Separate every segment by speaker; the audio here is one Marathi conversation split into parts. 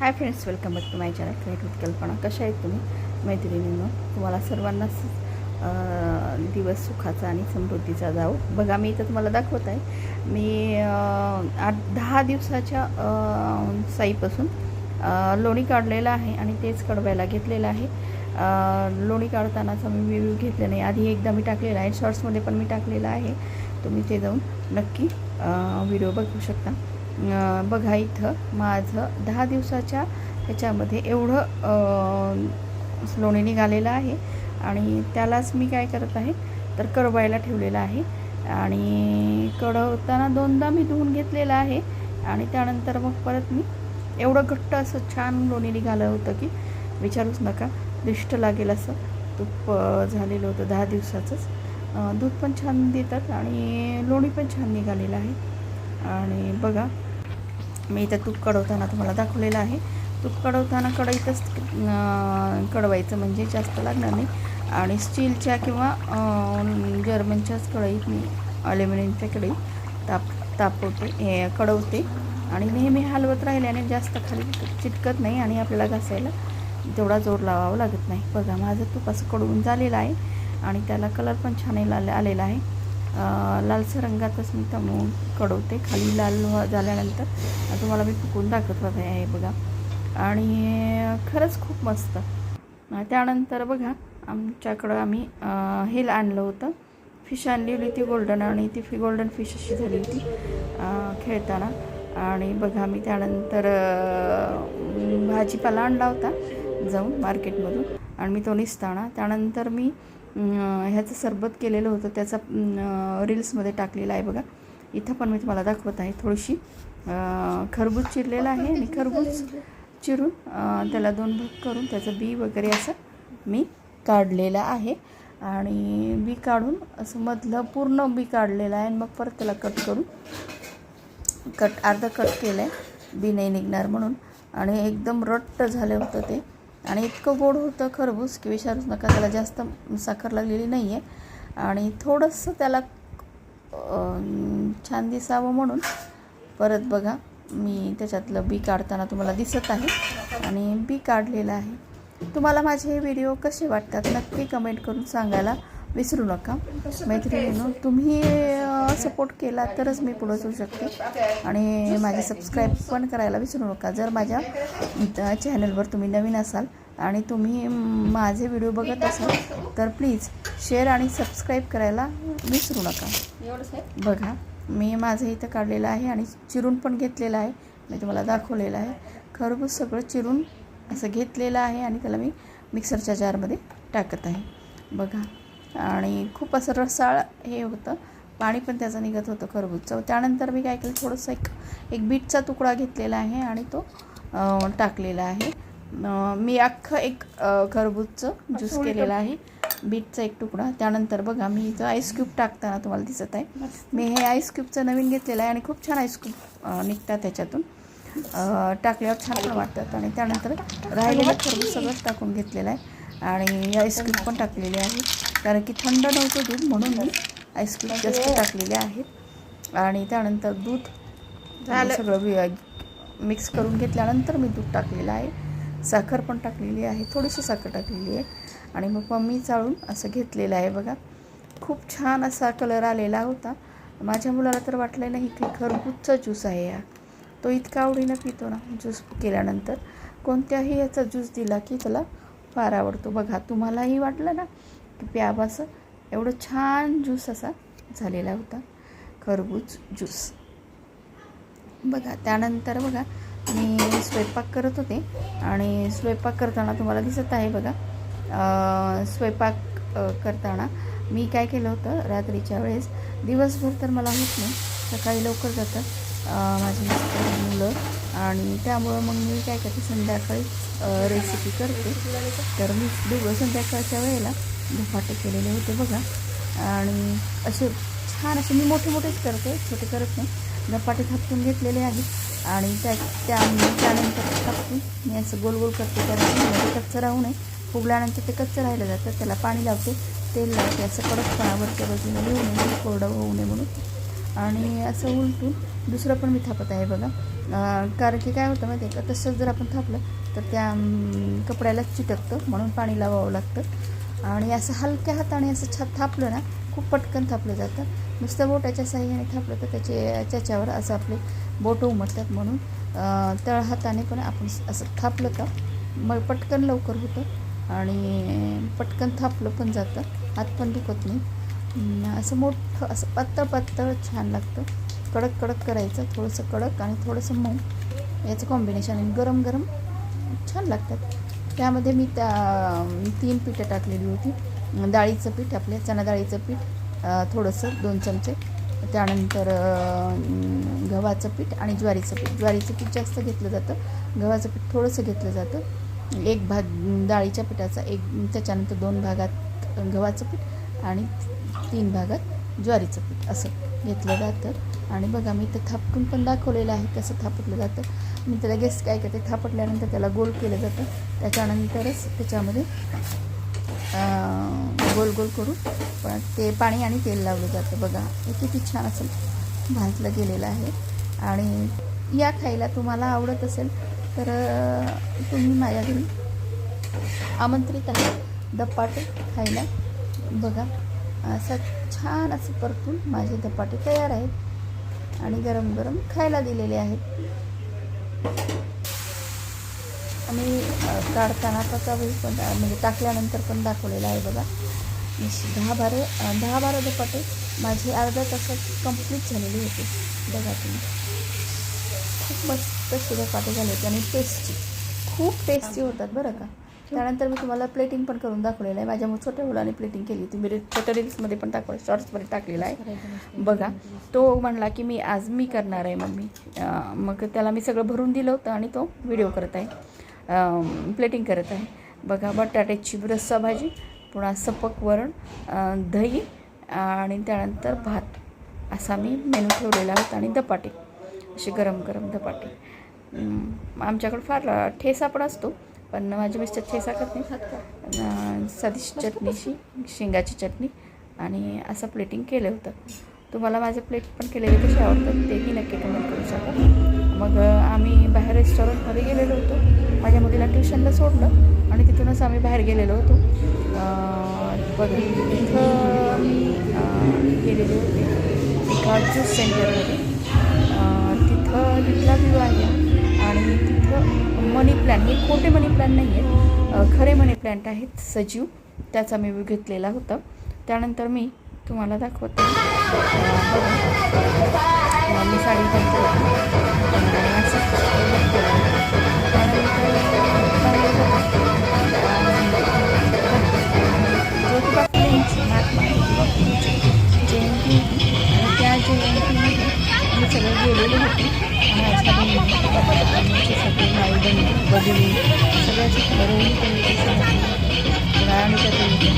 Speaker 1: Hi friends welcome back to my channel create with Kalpana कशा आहेत तुम्ही? मैत्रिणीनं तुम्हाला सर्वांनाच दिवस सुखाचा आणि समृद्धीचा जाऊ बघा मी इथं तुम्हाला दाखवत आहे मी आठ दहा दिवसाच्या साईपासून लोणी काढलेलं आहे आणि तेच कडवायला घेतलेलं आहे. लोणी काढतानाचा मी व्हिडिओ घेतले नाही. आधी एकदा मी टाकलेला आहे. शॉर्ट्समध्ये पण मी टाकलेला आहे. तुम्ही ते जाऊन नक्की व्हिडिओ बघू शकता. बघा इथं माझं दहा दिवसाच्या ह्याच्यामध्ये एवढं लोणी निघालेलं आहे. आणि त्यालाच मी काय करत आहे तर कडवायला ठेवलेलं आहे. आणि कढवताना दोनदा मी धुवून घेतलेलं आहे. आणि त्यानंतर मग परत मी एवढं घट्ट असं छान लोणी निघालं होतं की विचारूच नका दिष्ट लागेल असं. तूप झालेलं होतं दहा दिवसाचंच. दूध पण छान देतात आणि लोणी पण छान निघालेलं आहे. आणि बघा मी इथं तूप कढवताना तुम्हाला दाखवलेलं आहे. तूप कढवताना कढईतच कडवायचं कढवायचं म्हणजे जास्त लागणार नाही. आणि स्टीलच्या किंवा जर्मनच्याच कढईत मी अल्युमिनियमच्या कढईत ताप तापवते हे कढवते आणि नेहमी हलवत राहिल्याने जास्त खाली चिटकत नाही आणि आपल्याला घासायला तेवढा जोर लावावा लागत नाही. बघा माझं तूप असं कडवून झालेलं आहे आणि त्याला कलर पण छान आलेला आहे. लालसर रंगातच मी तमवून कडवते. खाली लाल झाल्यानंतर तुम्हाला मी फुकून दाखवत आहे बघा. आणि खरंच खूप मस्त. त्यानंतर बघा आमच्याकडं आम्ही अं, हेल आणलं होतं. फिश आणली होती ती गोल्डन आणि ती फी गोल्डन फिश अशी झाली होती खेळताना. आणि बघा मी त्यानंतर भाजीपाला आणला होता जाऊन मार्केटमधून. आणि मी तो निसताना. त्यानंतर मी ह्याचं सरबत केलेलं होतं त्याचा रील्समध्ये टाकलेला आहे बघा. इथं पण मी तुम्हाला दाखवत आहे थोडीशी. खरबूज चिरलेलं आहे आणि खरबूज चिरून त्याला दोन भाग करून त्याचं बी वगैरे असं मी काढलेलं आहे. आणि बी काढून असं मधलं पूर्ण बी काढलेलं आहे आणि मग परत त्याला कट करून कट अर्धं कट केलं आहे बी नाही निघणार म्हणून. आणि एकदम रट्ट झालं होतं ते. आणि इतकं गोड होतं खरबूज की विचारूच नका त्याला जास्त साखर लागलेली नाही आहे आणि थोडंसं त्याला छान दिसावं म्हणून परत बघा मी त्याच्यातलं बी काढताना तुम्हाला दिसत आहे. आणि बी काढलेलं आहे. तुम्हाला माझे हे व्हिडिओ कसे वाटतात नक्की कमेंट करून सांगायला विसरू नका. मैत्रिणीनं तुम्ही सपोर्ट केला तरच मी पुढं जाऊ शकते. आणि माझे सबस्क्राईब पण करायला विसरू नका. जर माझ्या चॅनलवर तुम्ही नवीन असाल आणि तुम्ही माझे व्हिडिओ बघत असाल तर प्लीज शेअर आणि सबस्क्राईब करायला विसरू नका. बघा मी माझं इथं काढलेलं आहे आणि चिरून पण घेतलेलं आहे. मी तुम्हाला दाखवलेलं आहे. खरबूज सगळं चिरून असं घेतलेलं आहे आणि त्याला मी मिक्सरच्या जारमध्ये टाकत आहे. बघा आणि खूप असं रसाळ हे होतं. पाणी पण त्याचं निघत होतं खरबूजचं त्यानंतर मी काय केलं थोडंसं एक एक बीटचा तुकडा घेतलेला आहे आणि तो टाकलेला आहे. मी अख्खं एक खरबूजचं ज्यूस केलेलं आहे. बीटचा एक तुकडा. त्यानंतर बघा मी इथं आईस क्यूब टाकताना तुम्हाला दिसत आहे. मी हे आईस क्यूबचं नवीन घेतलेलं आहे आणि खूप छान आईस क्यूब निघतात त्याच्यातून. टाकल्यावर छान पण वाटतात. आणि त्यानंतर राहिलेलं खरबूज सगळंच टाकून घेतलेलं आहे. आणि आईस क्यूब पण टाकलेले आहे. कारण की थंड नव्हतं दूध म्हणून मी आईस क्यूब जास्त टाकलेले आहेत. आणि त्यानंतर दूध सगळं मिक्स करून घेतल्यानंतर मी दूध टाकलेलं आहे. साखर पण टाकलेली आहे. थोडीशी साखर टाकलेली आहे. आणि मग मम्मी चाळून असं घेतलेलं आहे बघा. खूप छान असा कलर आलेला होता. माझ्या मुलाला तर वाटलं नाही की खरबूजचा ज्यूस आहे हा तो इतका आवडीनं पितो ना ज्यूस केल्यानंतर. कोणत्याही याचा ज्यूस दिला की त्याला फार आवडतो. बघा तुम्हालाही वाटलं ना की प्यावासं एवढं छान ज्यूस असा झालेला होता. खरबूज ज्यूस. बघा त्यानंतर बघा मी स्वयंपाक करत होते आणि स्वयंपाक करताना तुम्हाला दिसत आहे बघा स्वयंपाक करताना मी काय केलं होतं रात्रीच्या वेळेस दिवसभर तर मला होत नाही सकाळी लवकर जातं माझी मिस्टर मुलं आणि त्यामुळं मग मी काय करते संध्याकाळी रेसिपी करते. तर मी दिवस संध्याकाळच्या वेळेला धपाटे केलेले होते बघा. आणि असे छान असे मी मोठे मोठेच करते छोटे करत नाही. धपाटे थापटून घेतलेले आहेत आणि त्या त्या त्यानंतर थापटून मी असं गोल गोल करते कारण कच्चं राहू नये. फुगल्यानंतर ते कच्चं राहिलं जातं त्याला पाणी लावते. तेल लावते असं कडकपणावरच्या बाजूला येऊ नये म्हणजे कोरडं होऊ नये म्हणून. आणि असं उलटून दुसरं पण मी थापत आहे बघा. कारण की काय होतं माहिती आहे का? तसंच जर आपण थापलं तर त्या कपड्याला चिटकतं म्हणून पाणी लावावं लागतं. आणि असं हलक्या हाताने असं छाप थापलं ना खूप पटकन थापलं जातं. नुसतं बोटाच्या साह्याने थापलं तर त्याचे त्याच्यावर असं आपले बोट उमटतात म्हणून अं, तळ हाताने पण आपण असं थापलं का मग पटकन लवकर होतं आणि पटकन थापलं पण जातं. हात पण दुखत नाही. असं मोठं असं पातळ पातळ छान लागतं. कडक कडक करायचं. थोडंसं कडक आणि थोडंसं मऊ. याचं कॉम्बिनेशन आणि गरम गरम छान लागतात. त्यामध्ये मी त्या तीन पिठं टाकलेली होती. डाळीचं पीठ आपल्या चणा डाळीचं पीठ थोडंसं दोन चमचे. त्यानंतर गव्हाचं पीठ आणि ज्वारीचं पीठ. ज्वारीचं पीठ जास्त घेतलं जातं. गव्हाचं पीठ थोडंसं घेतलं जातं. एक भाग डाळीच्या पिठाचा एक त्याच्यानंतर दोन भागात गव्हाचं पीठ आणि तीन भागात ज्वारीचं पीठ असं घेतलं जातं. आणि बघा मी ते थापटून पण दाखवलेलं आहे कसं थापटलं जातं. मी त्याला गेस्ट काय करते? थापटल्यानंतर त्याला गोल केलं जातं. त्याच्यानंतरच त्याच्यामध्ये गोल गोल करून पण ते पाणी आणि तेल लावलं जातं. बघा हे किती छान असं भाजलं गेलेलं आहे. आणि या खायला तुम्हाला आवडत असेल तर तुम्ही माझ्या घरी आमंत्रित आहे धपाटे खायला. बघा असं छान असं परतून माझे धपाटे तयार आहेत आणि गरम गरम खायला दिलेले आहेत. आणि काढताना त्याचा वेळी पण म्हणजे टाकल्यानंतर पण दाखवलेला आहे बघा. दहा बारा दहा बारा धपाटे माझे अर्ध्या तासात कंप्लीट झालेले होते. बघा तुम्ही. खूप मस्त असे धपाटे झाले होते आणि टेस्टी खूप टेस्टी होतात बरं का. त्यानंतर मी तुम्हाला प्लेटिंग पण करून दाखवलेलं आहे. माझ्या छोट्या मुलाने प्लेटिंग केली होती. मी छोट्या रील्समध्ये पण टाकलं शॉर्ट्समध्ये टाकलेला आहे. बघा. तो म्हणला की मी आज मी करणार आहे मम्मी. मग त्याला मी सगळं भरून दिलं होतं आणि तो व्हिडिओ करत आहे. प्लेटिंग करत आहे. बघा बटाट्याची रस्सा भाजी पुन्हा सपक वरण दही आणि त्यानंतर भात. असा मी मेनू ठेवलेला होता आणि धपाटे. असे गरम गरम धपाटे आमच्याकडं फार ठेसा पण असतो. पण माझे मिस्टर ठेसा करत नाही साधी चटणीशी शेंगाची चटणी आणि असं प्लेटिंग केलं होतं. तुम्हाला माझं प्लेट पण केलेले कसे आवडतात तेही नक्की कमेंट करू शकाल मग आम्ही बाहेर रेस्टॉरंटमध्ये गेलेलो होतो. माझ्या मुलीला ट्युशनला सोडलं आणि तिथूनच आम्ही बाहेर गेलेलो होतो. अं, तिथं मी अं, गेलेले होते. एका ज्यूस सेंटरमध्ये तिथं तिथला व्ह्यू आहे. मनी प्लॅन हे खोटे मनी प्लॅन नाही आहेत खरे मनी प्लॅन्ट आहेत सजीव. त्याचा मी घेतलेला होता. त्यानंतर मी तुम्हाला दाखवते. मी साडी असं त्यानंतर ज्योतिबा फुलेंची महात्मा ज्योतिबा फुलेंची जयंती होती. आणि त्या जयंती सगळे गेलेले होते. आणि बहिणीचे सगळे भाई बहिणी बदली सगळ्याची घरही राणीच्या देवी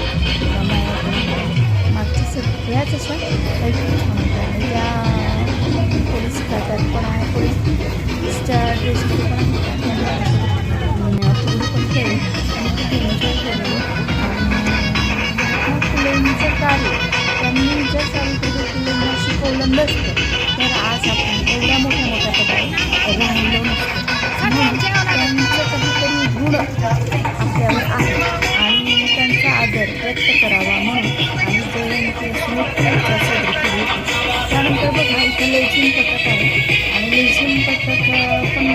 Speaker 1: मागच्या सगळ्याच अशा काही छान होत्या आणि त्या पोलीस खात्यात पण आहे पोलीसच्या ड्रेसमध्ये पण होत्या पूर्ण पण केले. आणि खूप आणि फुलेंचं कार्य. त्यांनी ज्या सावित्रीबाई फुलेंना शिकवलं नसतं तर आज आपण एवढ्या मोठ्या मोठ्या पदावर राहिलो नसतो म्हणून त्यांचं काहीतरी गुण आपल्यावर आहे आणि त्यांचा आदर व्यक्त करावा म्हणून आणि जयंती अशी साजरी केली. होती त्यानंतर बघा इथे लेझिम पथक आहे आणि लेझिम पथक पण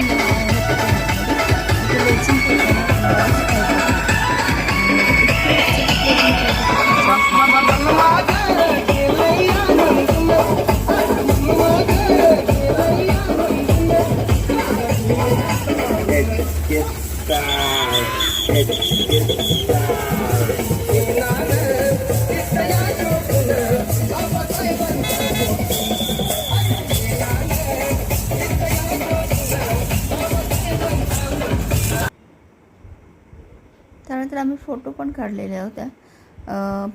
Speaker 1: आम्ही फोटो पण काढलेल्या होत्या.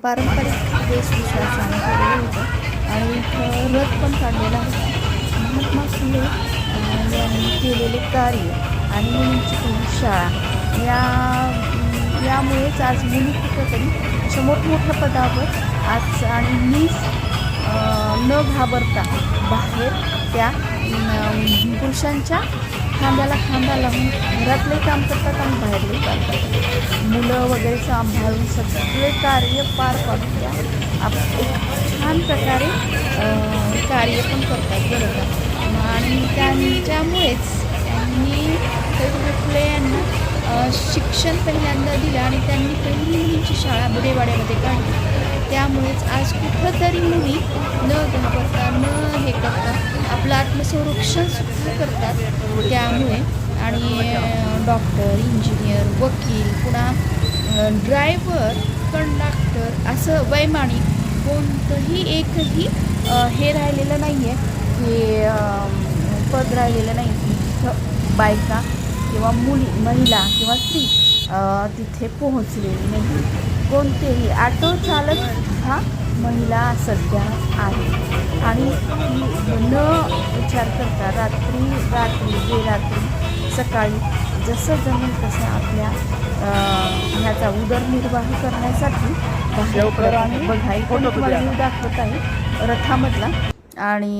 Speaker 1: पारंपरिक वेशभूषा आम्ही होतं. आणि रथ पण काढलेला होता. महात्मा फुले यांनी केलेले कार्य आणि मुलींची शाळा. या यामुळेच आज मुली कुठेतरी अशा मोठमोठ्या पदावर आज आणि मीच न घाबरता बाहेर त्या पुरुषांच्या खांद्याला खांदा लावून घरातले काम करतात आणि बाहेरले काम करतात. मुलं वगैरे सांभाळून सगळे कार्य पार पाडून त्या आप एक छान प्रकारे कार्य पण करतात बरं का आणि त्यांच्यामुळेच त्यांनी सावित्रीबाई फुले यांना शिक्षण पहिल्यांदा दिलं आणि त्यांनी पहिली मुलींची शाळा बुडेवाड्यामध्ये काढली. त्यामुळेच आज कुठंतरी मुली न घाबरता न हे करता आपलं आत्मसंरक्षण सुद्धा करतात त्यामुळे. आणि डॉक्टर इंजिनियर वकील पुन्हा ड्रायव्हर कंडक्टर असं वैमानिक कोणतंही एकही हे राहिलेलं नाही आहे हे पद राहिलेलं नाही की तिथं बायका किंवा मुली महिला किंवा स्त्री तिथे पोहोचलेली नाही कोणतेही ऑटो चालक हा महिला सध्या आहे आणि न विचार करता रात्री रात्री बेरात्री सकाळी जसं जमेल तसं आपल्या ह्याचा उदरनिर्वाह करण्यासाठी. बघा तुम्हाला दाखवत आहे रथामधला. आणि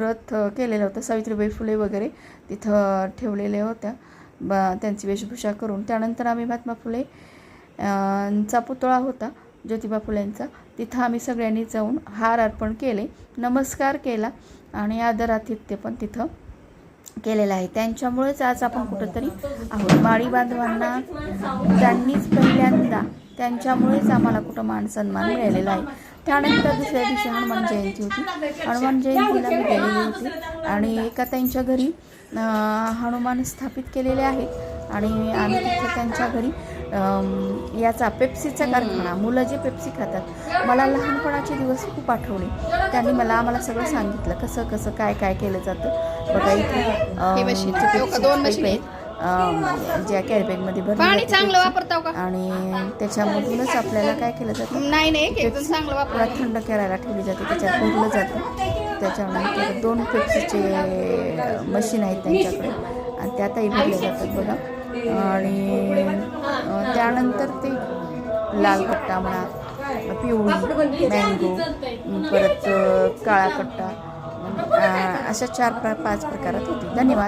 Speaker 1: रथ केलेलं होतं सावित्रीबाई फुले वगैरे तिथं ठेवलेल्या होत्या. ब त्यांची वेशभूषा करून. त्यानंतर आम्ही महात्मा फुले चा पुतळा होता ज्योतिबा फुलेंचा. तिथं आम्ही सगळ्यांनी जाऊन हार अर्पण केले. नमस्कार केला. आणि आदरातिथ्य पण तिथं केलेलं आहे. त्यांच्यामुळेच आज आपण कुठंतरी आहोत. माळी बांधवांना त्यांनीच पहिल्यांदा त्यांच्यामुळेच आम्हाला कुठं मान सन्मान मिळालेला आहे. त्यानंतर दुसऱ्या दिवशी हनुमान जयंती होती. हनुमान जयंतीला मी गेलेली होती. आणि एका त्यांच्या घरी हनुमान स्थापित केलेले आहेत. आणि आम्ही तिथे त्यांच्या घरी याचा पेप्सीचा कारखाना मुलं जे पेप्सी खातात मला लहानपणाचे दिवस खूप आठवले. त्यांनी मला आम्हाला सगळं सांगितलं कसं कसं काय काय केलं जातं. बघा इथे ज्या कॅरीबॅगमध्ये भरले
Speaker 2: चांगलं वापरताव का?
Speaker 1: आणि त्याच्यामधूनच आपल्याला काय केलं जातं?
Speaker 2: नाही नाही
Speaker 1: थोडा करायला ठेवली जाते त्याच्यात भरलं जातं. त्याच्यानंतर दोन पेप्सीचे मशीन आहेत त्यांच्याकडे. आणि त्यातही भरले जातात बघा. आणि त्यानंतर ते लाल कट्टा म्हणा पिवळी मँगो परत काळा कट्टा अशा चार प्र पाच प्रकारात होती. धन्यवाद.